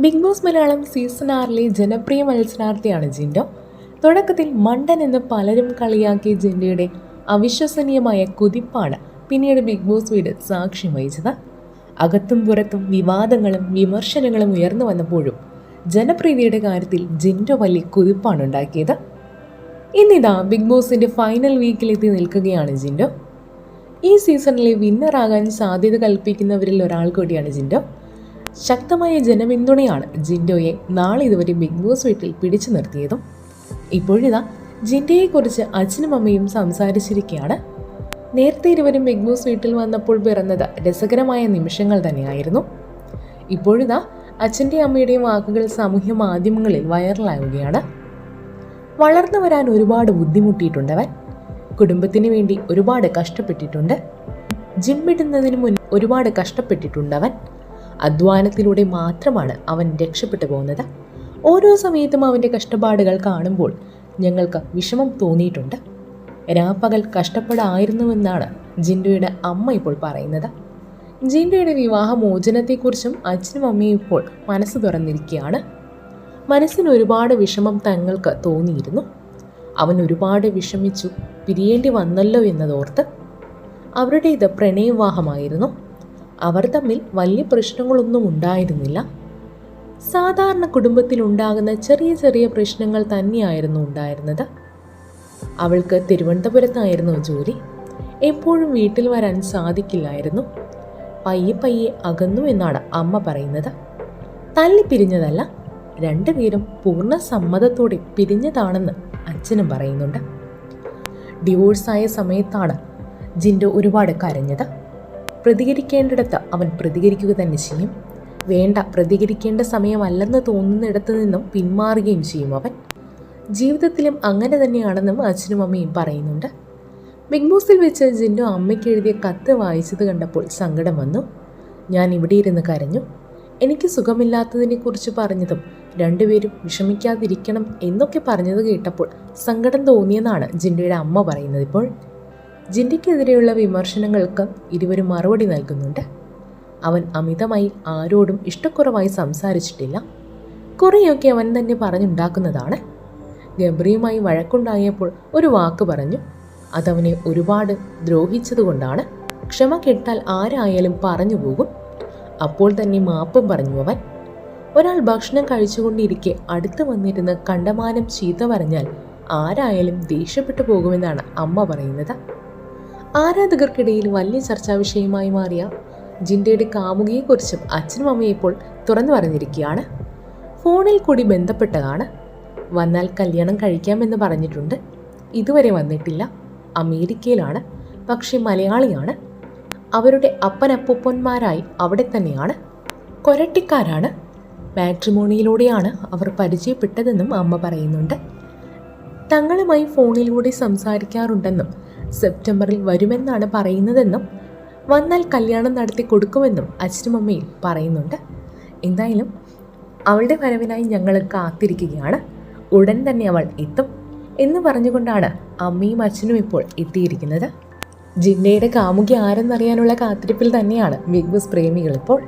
Big boss Malayalam season ആറിലെ ജനപ്രിയ മത്സരാർത്ഥിയാണ് ജിൻഡോ. തുടക്കത്തിൽ മണ്ടൻ എന്ന് പലരും കളിയാക്കിയ ജിൻഡയുടെ അവിശ്വസനീയമായ കുതിപ്പാണ് പിന്നീട് ബിഗ് ബോസ് വീട് സാക്ഷ്യം വഹിച്ചത്. അകത്തും പുറത്തും വിവാദങ്ങളും വിമർശനങ്ങളും ഉയർന്നു വന്നപ്പോഴും ജനപ്രീതിയുടെ കാര്യത്തിൽ ജിൻഡോ വലിയ കുതിപ്പാണ് ഉണ്ടാക്കിയത്. ഇന്നിതാ ബിഗ് ബോസിന്റെ ഫൈനൽ വീക്കിലെത്തി നിൽക്കുകയാണ് ജിൻഡോ. ഈ സീസണിലെ വിന്നറാകാൻ സാധ്യത കൽപ്പിക്കുന്നവരിൽ ഒരാൾ കൂടിയാണ് ജിൻഡോ. ശക്തമായ ജനപിന്തുണയാണ് ജിൻഡോയെ നാളെ ഇതുവരെ ബിഗ് ബോസ് വീട്ടിൽ പിടിച്ചു നിർത്തിയതും. ഇപ്പോഴിതാ ജിൻഡോയെക്കുറിച്ച് അച്ഛനും അമ്മയും സംസാരിച്ചിരിക്കുകയാണ് നേരത്തെ ഇരുവരും ബിഗ് ബോസ് വീട്ടിൽ വന്നപ്പോൾ പിറന്നത് രസകരമായ നിമിഷങ്ങൾ തന്നെയായിരുന്നു. ഇപ്പോഴിതാ അച്ഛന്റെയും അമ്മയുടെയും വാക്കുകൾ സാമൂഹ്യ മാധ്യമങ്ങളിൽ വൈറലാവുകയാണ്. വളർന്നു വരാൻ ഒരുപാട് ബുദ്ധിമുട്ടിയിട്ടുണ്ടവൻ. കുടുംബത്തിന് വേണ്ടി ഒരുപാട് കഷ്ടപ്പെട്ടിട്ടുണ്ട്. ജിം വിടുന്നതിന് മുൻ ഒരുപാട് കഷ്ടപ്പെട്ടിട്ടുണ്ടവൻ. അധ്വാനത്തിലൂടെ മാത്രമാണ് അവൻ രക്ഷപ്പെട്ടു പോകുന്നത്. ഓരോ സമയത്തും അവന്റെ കഷ്ടപ്പാടുകൾ കാണുമ്പോൾ ഞങ്ങൾക്ക് വിഷമം തോന്നിയിട്ടുണ്ട്. രാപ്പകൽ കഷ്ടപ്പെടായിരുന്നുവെന്നാണ് ജിൻഡോയുടെ അമ്മ ഇപ്പോൾ പറയുന്നത്. ജിൻഡോയുടെ വിവാഹമോചനത്തെക്കുറിച്ചും അച്ഛനും അമ്മയും ഇപ്പോൾ മനസ്സ് തുറന്നിരിക്കുകയാണ്. മനസ്സിന് ഒരുപാട് വിഷമം തങ്ങൾക്ക് തോന്നിയിരുന്നു. അവൻ ഒരുപാട് വിഷമിച്ചു പിരിയേണ്ടി വന്നല്ലോ എന്നതോർത്ത് അവരുടേത് പ്രണയവിവാഹമായിരുന്നു. അവർ തമ്മിൽ വലിയ പ്രശ്നങ്ങളൊന്നും ഉണ്ടായിരുന്നില്ല. സാധാരണ കുടുംബത്തിൽ ഉണ്ടാകുന്ന ചെറിയ ചെറിയ പ്രശ്നങ്ങൾ തന്നെയായിരുന്നു ഉണ്ടായിരുന്നത്. അവൾക്ക് തിരുവനന്തപുരത്തായിരുന്നു ജോലി. എപ്പോഴും വീട്ടിൽ വരാൻ സാധിക്കില്ലായിരുന്നു. പയ്യെ പയ്യെ അകന്നു എന്നാണ് അമ്മ പറയുന്നത്. തല്ലി പിരിഞ്ഞതല്ല രണ്ടുപേരും പൂർണ സമ്മതത്തോടെ പിരിഞ്ഞതാണെന്ന് അച്ഛനും പറയുന്നുണ്ട്. ഡിവോഴ്സായ സമയത്താണ് ജിൻഡോ ഒരുപാട് കരഞ്ഞത്. പ്രതികരിക്കേണ്ടിടത്ത് അവൻ പ്രതികരിക്കുക തന്നെ ചെയ്യും. വേണ്ട പ്രതികരിക്കേണ്ട സമയമല്ലെന്ന് തോന്നുന്നിടത്ത് നിന്നും പിന്മാറുകയും ചെയ്യും അവൻ. ജീവിതത്തിലും അങ്ങനെ തന്നെയാണെന്നും അച്ഛനും അമ്മയും പറയുന്നുണ്ട്. ബിഗ് ബോസിൽ വെച്ച് ജിൻഡോ അമ്മയ്ക്ക് എഴുതിയ കത്ത് വായിച്ചത് കണ്ടപ്പോൾ സങ്കടം വന്നു. ഞാൻ ഇവിടെ ഇരുന്ന് കരഞ്ഞു. എനിക്ക് സുഖമില്ലാത്തതിനെക്കുറിച്ച് പറഞ്ഞതും രണ്ടുപേരും വിഷമിക്കാതിരിക്കണം എന്നൊക്കെ പറഞ്ഞത് കേട്ടപ്പോൾ സങ്കടം തോന്നിയെന്നാണ് ജിന്നയുടെ അമ്മ പറയുന്നത് ഇപ്പോൾ. ജിൻഡയ്ക്കെതിരെയുള്ള വിമർശനങ്ങൾക്ക് ഇരുവരും മറുപടി നൽകുന്നുണ്ട്. അവൻ അമിതമായി ആരോടും ഇഷ്ടക്കുറവായി സംസാരിച്ചിട്ടില്ല. കുറേയൊക്കെ അവൻ തന്നെ പറഞ്ഞുണ്ടാക്കുന്നതാണ്. ഗബ്രിയുമായി വഴക്കുണ്ടായപ്പോൾ ഒരു വാക്ക് പറഞ്ഞു. അതവനെ ഒരുപാട് ദ്രോഹിച്ചതുകൊണ്ടാണ്. ക്ഷമ കെട്ടാൽ ആരായാലും പറഞ്ഞു പോകും. അപ്പോൾ തന്നെ മാപ്പും പറഞ്ഞു അവൻ. ഒരാൾ ഭക്ഷണം കഴിച്ചുകൊണ്ടിരിക്കെ അടുത്ത് വന്നിരുന്ന് കണ്ടമാനം ചീത്ത പറഞ്ഞാൽ ആരായാലും ദേഷ്യപ്പെട്ടു പോകുമെന്നാണ് അമ്മ പറയുന്നത്. ആരാധകർക്കിടയിൽ വലിയ ചർച്ചാ വിഷയമായി മാറിയ ജിൻഡയുടെ കാമുകിയെക്കുറിച്ചും അച്ഛനും അമ്മയും ഇപ്പോൾ തുറന്നു പറഞ്ഞിരിക്കുകയാണ്. ഫോണിൽ കൂടി ബന്ധപ്പെട്ടതാണ്. വന്നാൽ കല്യാണം കഴിക്കാമെന്ന് പറഞ്ഞിട്ടുണ്ട്. ഇതുവരെ വന്നിട്ടില്ല. അമേരിക്കയിലാണ്. പക്ഷേ മലയാളിയാണ്. അവരുടെ അപ്പനപ്പൂപ്പന്മാരായി അവിടെ തന്നെയാണ്. കൊരട്ടിക്കാരാണ്. മാട്രിമോണിയിലൂടെയാണ് അവർ പരിചയപ്പെട്ടതെന്നും അമ്മ പറയുന്നുണ്ട്. തങ്ങളുമായി ഫോണിലൂടെ സംസാരിക്കാറുണ്ടെന്നും സെപ്റ്റംബറിൽ വരുമെന്നാണ് പറയുന്നതെന്നും വന്നാൽ കല്യാണം നടത്തി കൊടുക്കുമെന്നും അച്ഛനും അമ്മയും പറയുന്നുണ്ട്. എന്തായാലും അവളുടെ വരവിനായി ഞങ്ങൾ കാത്തിരിക്കുകയാണ്. ഉടൻ തന്നെ അവൾ എത്തും എന്ന് പറഞ്ഞുകൊണ്ടാണ് അമ്മയും അച്ഛനും ഇപ്പോൾ എത്തിയിരിക്കുന്നത്. ജിന്നയുടെ കാമുകി ആരെന്നറിയാനുള്ള കാത്തിരിപ്പിൽ തന്നെയാണ് ബിഗ് ബോസ് പ്രേമികൾ ഇപ്പോൾ.